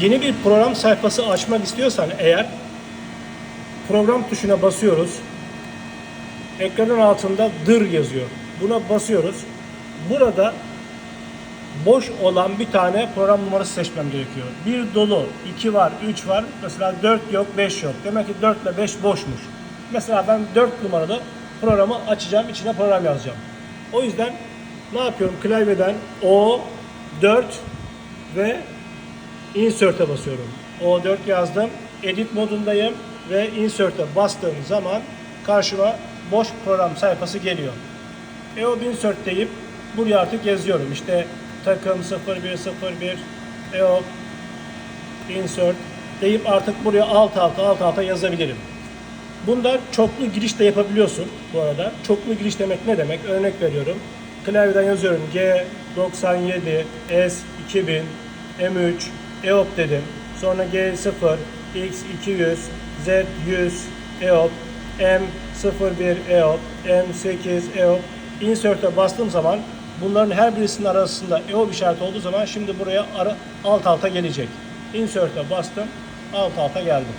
Yeni bir program sayfası açmak istiyorsan eğer program tuşuna basıyoruz. Ekranın altında dır yazıyor. Buna basıyoruz. Burada boş olan bir tane program numarası seçmem gerekiyor. Bir dolu, iki var, üç var. Mesela dört yok, beş yok. Demek ki dört ile beş boşmuş. Mesela ben dört numaralı programı açacağım, içine program yazacağım. O yüzden ne yapıyorum? Klavyeden O, 4 ve Insert'e basıyorum. O4 yazdım. Edit modundayım ve Insert'e bastığım zaman karşıma boş program sayfası geliyor. EOB Insert deyip buraya artık yazıyorum. İşte takım 0101 EOB Insert deyip artık buraya alt alta alt alta yazabilirim. Bunda çoklu giriş de yapabiliyorsun bu arada. Çoklu giriş demek ne demek? Örnek veriyorum. Klavyeden yazıyorum G97, S2000, M3, EOP dedim. Sonra G0, X200, Z100, EOP, M01 EOP, M8 EOP. Insert'e bastığım zaman bunların her birisinin arasında EOP işareti olduğu zaman şimdi buraya ara, alt alta gelecek. Insert'e bastım, alt alta geldim.